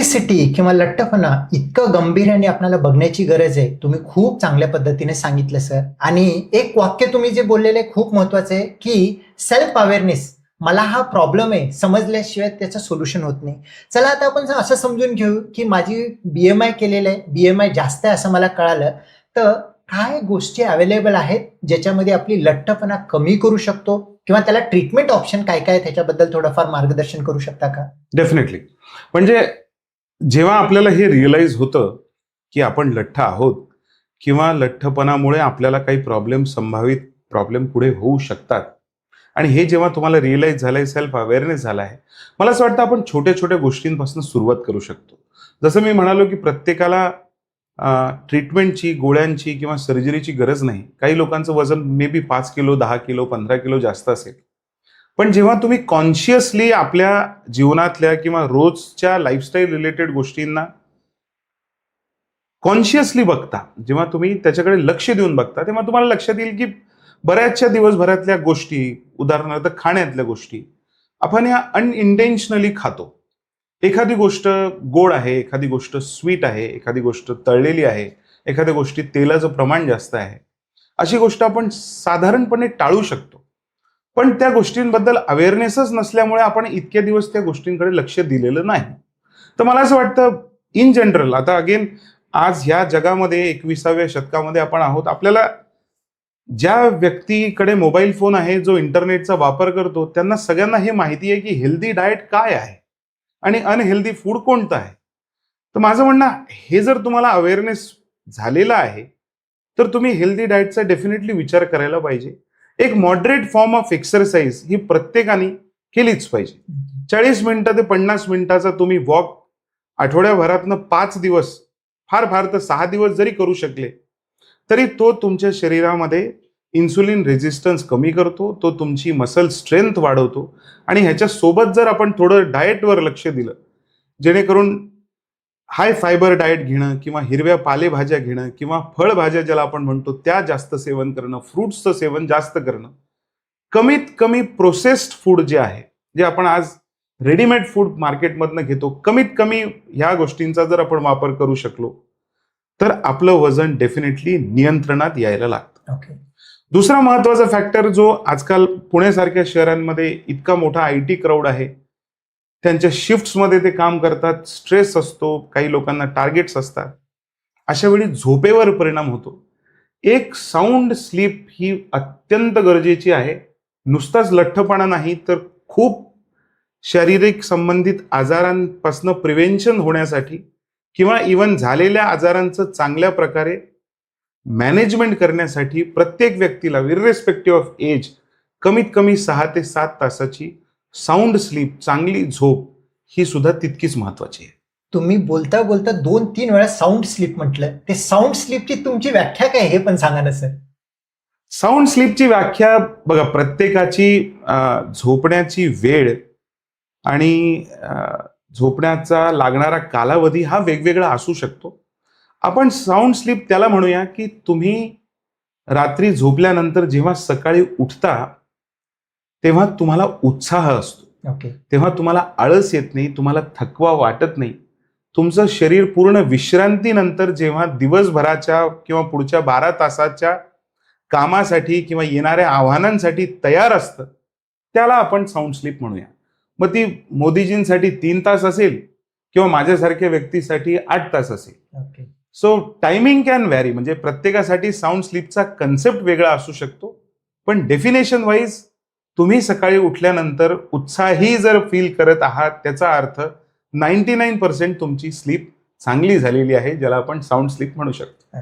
Obesity किंवा लठ्ठपणा इतकं गंभीर्याने आपल्याला बघण्याची गरज आहे. तुम्ही खूप चांगल्या पद्धतीने सांगितलं सर आणि एक वाक्य तुम्ही जे बोललेले खूप महत्वाचं आहे की सेल्फ अवेअरनेस मला हा प्रॉब्लेम आहे समजल्याशिवाय त्याचं सोल्युशन होत नाही. चला आता आपण असं समजून घेऊ की माझी बी एम आय केलेलं आहे बी एम आय जास्त आहे असं मला कळालं. तर काय गोष्टी अवेलेबल आहेत ज्याच्यामध्ये आपली लठ्ठपणा कमी करू शकतो? किंवा त्याला ट्रीटमेंट ऑप्शन काय काय त्याच्याबद्दल थोडंफार मार्गदर्शन करू शकता का? डेफिनेटली म्हणजे जेव्हा आपल्याला हे रिअलाईज होतं की आपण लठ्ठ आहोत किंवा लठ्ठपणामुळे आपल्याला काही प्रॉब्लेम संभावित प्रॉब्लेम पुढे होऊ शकतात. आणि हे जेव्हा तुम्हाला रिअलाईज झालंय सेल्फ अवेअरनेस झाला आहे मला असं वाटतं आपण छोट्या छोट्या गोष्टींपासून सुरुवात करू शकतो. जसं मी म्हणालो की प्रत्येकाला ट्रीटमेंटची गोळ्यांची किंवा सर्जरीची गरज नाही. काही लोकांचं वजन मे बी पाच किलो दहा किलो पंधरा किलो जास्त असेल. पण जेव्हा तुम्ही कॉन्शियसली आपल्या जीवनातल्या किंवा रोजच्या लाईफस्टाईल रिलेटेड गोष्टींना कॉन्शियसली बघता जेव्हा तुम्ही त्याच्याकडे लक्ष देऊन बघता तेव्हा तुम्हाला लक्षात येईल की बऱ्याचशा दिवसभरातल्या गोष्टी उदाहरणार्थ खाण्यातल्या गोष्टी आपण ह्या अनइंटेन्शनली खातो. एखादी गोष्ट गोड आहे एखादी गोष्ट स्वीट आहे एखादी गोष्ट तळलेली आहे एखाद्या गोष्टीत तेलाचं प्रमाण जास्त आहे अशी गोष्ट आपण साधारणपणे टाळू शकतो. पण त्या गोष्टींबद्दल अवेअरनेसच नसल्यामुळे आपण इतके दिवस त्या गोष्टींकडे लक्ष दिलेलं नाही. तर मला असं वाटतं इन जनरल आता अगेन आज ह्या जगामध्ये एकविसाव्या शतकामध्ये आपण आहोत आपल्याला ज्या व्यक्तीकडे मोबाईल फोन आहे जो इंटरनेटचा वापर करतो त्यांना सगळ्यांना हे माहिती आहे की हेल्दी डाएट काय आहे आणि अनहेल्दी फूड कोणतं आहे. तर माझं म्हणणं हे जर तुम्हाला अवेअरनेस झालेला आहे तर तुम्ही हेल्दी डाएटचा डेफिनेटली विचार करायला पाहिजे. एक मॉडरेट फॉर्म ऑफ एक्सरसाइज ही प्रत्येकाने केलीच पाहिजे. चाळीस मिनिटं ते पन्नास मिनिटाचा तुम्ही वॉक आठवड्याभरातनं पाच दिवस फार फार तर सहा दिवस जरी करू शकले तरी तो तुमच्या शरीरामध्ये इन्सुलिन रेजिस्टन्स कमी करतो तो तुमची मसल स्ट्रेंथ वाढवतो आणि ह्याच्यासोबत जर आपण थोडं डाएटवर लक्ष दिलं जेणेकरून हाय फायबर डाएट घेणं किंवा हिरव्या पालेभाज्या घेणं किंवा फळभाज्या ज्याला आपण म्हणतो त्या जास्त सेवन करणं फ्रुट्सचं सेवन जास्त करणं कमीत कमी प्रोसेस्ड फूड जे आहे जे आपण आज रेडीमेड फूड मार्केटमधनं घेतो कमीत कमी ह्या गोष्टींचा जर आपण वापर करू शकलो तर आपलं वजन डेफिनेटली नियंत्रणात यायला लागतं. ओके दुसरा महत्त्वाचा फॅक्टर जो आजकाल पुण्यासारख्या शहरांमध्ये इतका मोठा आय टी क्राऊड आहे त्यांच्या शिफ्ट्समध्ये ते काम करतात स्ट्रेस असतो काही लोकांना टार्गेट्स असतात. अशा वेळी झोपेवर परिणाम होतो. एक साऊंड स्लीप ही अत्यंत गरजेची आहे. नुसताच लठ्ठपणा नाही तर खूप शारीरिक संबंधित आजारांपासून प्रिव्हेन्शन होण्यासाठी किंवा इवन झालेल्या आजारांचं चांगल्या प्रकारे मॅनेजमेंट करण्यासाठी प्रत्येक व्यक्तीला इरिस्पेक्टिव्ह ऑफ एज कमीत कमी सहा ते सात तासाची साऊंड स्लीप चांगली झोप ही सुद्धा तितकीच महत्वाची आहे. तुम्ही बोलता बोलता दोन तीन वेळा साऊंड स्लीप म्हटलं. ते साऊंड स्लीपची तुमची व्याख्या काय हे पण सांगा ना सर साऊंड स्लीपची व्याख्या बघा प्रत्येकाची झोपण्याची वेळ आणि झोपण्याचा लागणारा कालावधी हा वेगवेगळा असू शकतो. आपण साऊंड स्लीप त्याला म्हणूया की तुम्ही रात्री झोपल्यानंतर जेव्हा सकाळी उठता तेव्हा तुम्हाला उत्साह असतो. तेव्हा तुम्हाला आळस येत नाही तुम्हाला थकवा वाटत नाही. तुमचं शरीर पूर्ण विश्रांतीनंतर जेव्हा दिवसभराच्या किंवा पुढच्या बारा तासाच्या कामासाठी किंवा येणाऱ्या आव्हानांसाठी तयार असतं त्याला आपण साऊंड स्लीप म्हणूया. मग ती मोदीजींसाठी तीन तास असेल किंवा माझ्यासारख्या व्यक्तीसाठी आठ तास असेल. सो टायमिंग कॅन व्हॅरी म्हणजे प्रत्येकासाठी साऊंड स्लीपचा कन्सेप्ट वेगळा असू शकतो पण डेफिनेशन वाईज तुम्ही सकाळी उठल्यानंतर उत्साही जर फील करत आहात त्याचा अर्थ नाईन्टी नाईन पर्सेंट तुमची स्लीप चांगली झालेली आहे ज्याला आपण साऊंड स्लीप म्हणू शकतो.